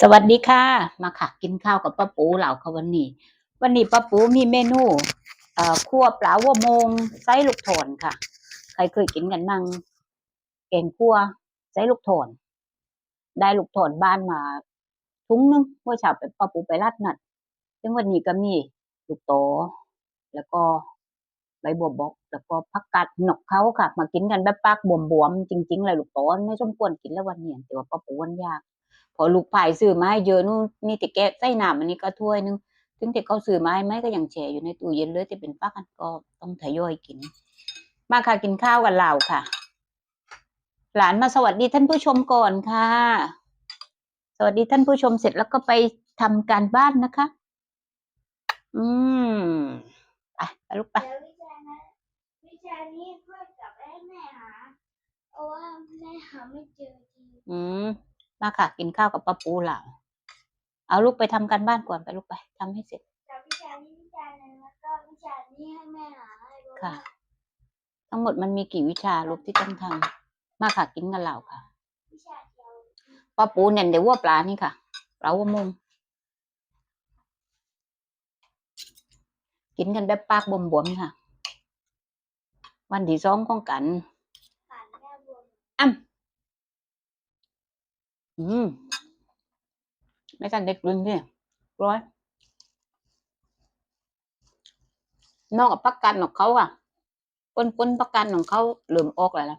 สวัสดีค่ะ มาค่ะ กินข้าวกับป้าปูเหล่าค่ะวันนี้ วันนี้ป้าปูมีเมนูเอ่อคั่วปลาวัวโมงไส้ลูกโถนค่ะ ใครเคยกินกันมั่งแกงคั่วไส้ลูกโถนได้ลูกโถนบ้านมาทุงนึงเมื่อเช้าไปป้าปูไปรัดนัดซึ่งวันนี้ก็มีลูกโต แล้วก็ใบบัวบก แล้วก็ผักกาดหนกเขาค่ะ มากินกันแบบปากบวมๆจริงๆเลยลูกโตไม่สมควรกินแล้ววันนี้แต่ว่าป้าปูวันยาก พอลูกพายซื้อมาให้เยอะนู่นนี่แต่แกะใส่น้ำอันนี้ก็ถ้วยนึงถึงแต่เขาซื้อมาให้ไหมก็ยังแช่อยู่ในตู้เย็นเลยแต่เป็นฟักกันก็ต้องทยอยกิน มาค่ะกินข้าวกันเราค่ะ หลานมาสวัสดีท่านผู้ชมก่อนค่ะ สวัสดีท่านผู้ชมเสร็จแล้วก็ไปทำการบ้านนะคะ อืมไปไปลูกไปเดี๋ยววิชานั้นวิชานี้พ่อกลับไปให้แม่หาเพราะว่าแม่หาไม่เจอทีอืม มาค่ะ กินข้าวกับป้าปูเหล่าเอาลูกไปทำการบ้านก่อนไปลูกไปทำให้เสร็จจากวิชานี้วิชาหนึ่งแล้วก็วิชานี้ให้แม่หาให้เพราะค่ะว่าทั้งหมดมันมีกี่วิชาลูกที่ต้องทำมาค่ะกินกันเหล่าค่ะวิชาเดียวปลาปูเนี่ยเดี๋ยวว่าปลานี่ค่ะปลาวัวมงกินกันแบบปากบวมๆค่ะ วันที่สองของกัน ผ่านแม่บวม อ้ำ อืมไม่ทันเด็กรุ่นที่ร้อยนอกกับประกันของเขาอะปนปนๆประกันของเขาเหลื่อมออกแล้วล่ะ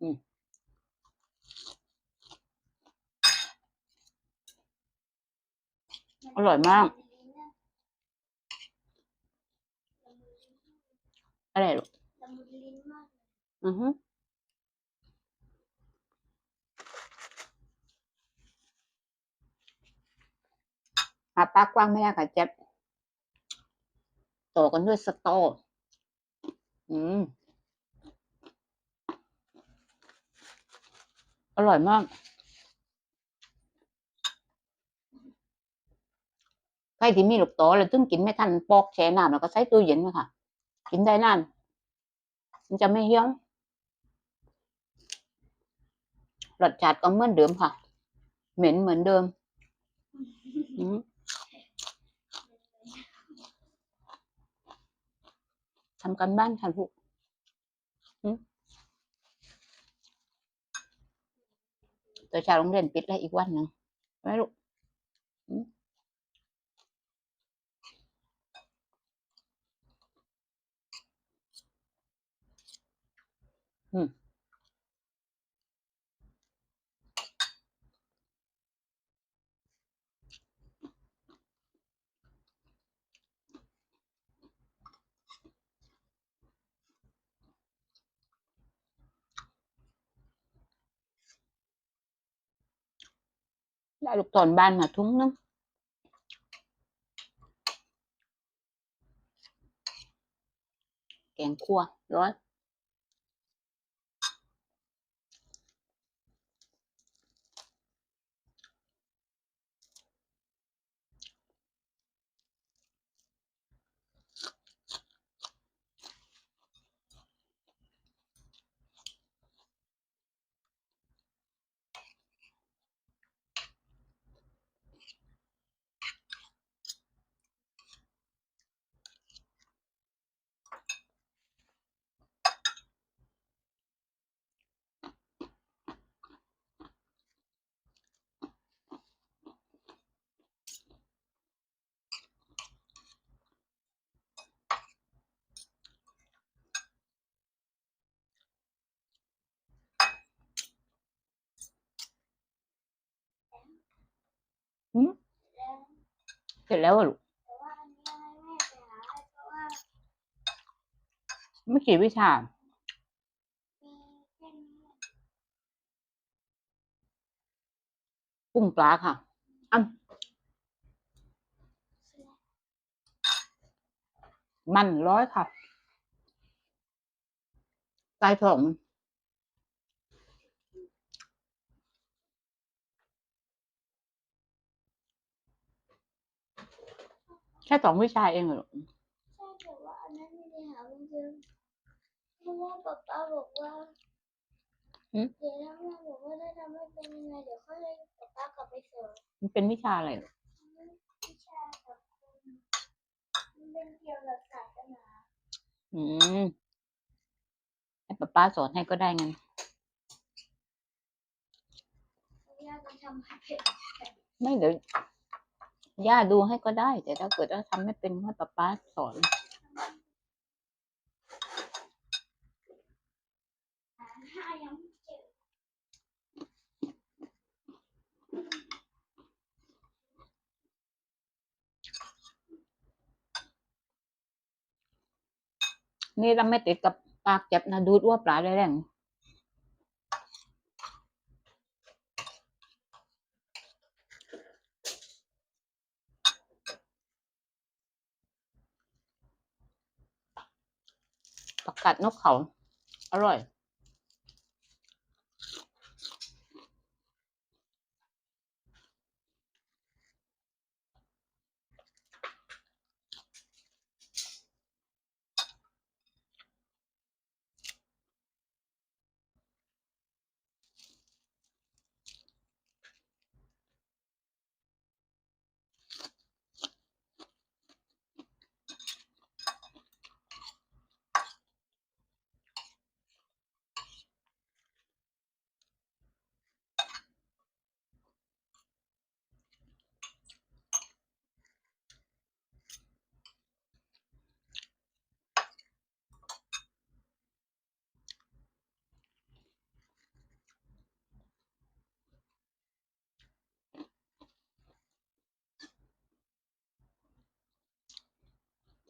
อืมอร่อยมาก อะไรลูกละมุนลิ้นมากอือฮึ หาปลากว้างไม่ได้ค่ะเจ็บต่อกันด้วยสตออืม อร่อยมาก ใครที่มีลูกโตแล้วถึงกินไม่ทันปอกแช่น้ำแล้วก็ใส่ตู้เย็นไว้ค่ะ กินได้นาน มันจะไม่เหี้ยงรสชาติก็เหมือนเดิมค่ะ เหม็นเหมือนเดิม อืมทำกันบ้านค่ะลูกตัวชาวโรงเรียนปิดแล้วอีกวันหนึ่งไหมลูกอืมอืม ได้ลูกตอนบ้านมาทุ่งนึงแกงคั่วร้อย แล้ว เสร็จแล้วลูกไม่กี่วิชาปุ้งปลาค่ะอันมันร้อยค่ะไก่ทอง แค่สองวิชาเองเหรอใช่แต่ว่าอันนั้นไม่ได้หาเพื่อนเพราะว่าป๊าป๊าบอกว่าเดี๋ยวแม่บอกว่าถ้าทำไม่เป็นยังไงเดี๋ยวค่อยป๊าป๊ากลับไปสอนมันเป็นวิชาอะไรวิชาแบบมันเป็นเกี่ยวกับศาสนาอืมให้ป๊าป๊าสอนให้ก็ได้งั้นไม่เดี๋ยว ย่าดูให้ก็ได้ แต่ถ้าเกิดว่าทำไม่เป็นให้ป้าป้าสอนหาห้ายังไม่เจอนี่เราไม่ติดกับปากเจ็บนะดูดอ้วปลาได้แรงผั กัดนกเขา อร่อย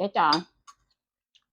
จ๊ะจ๋า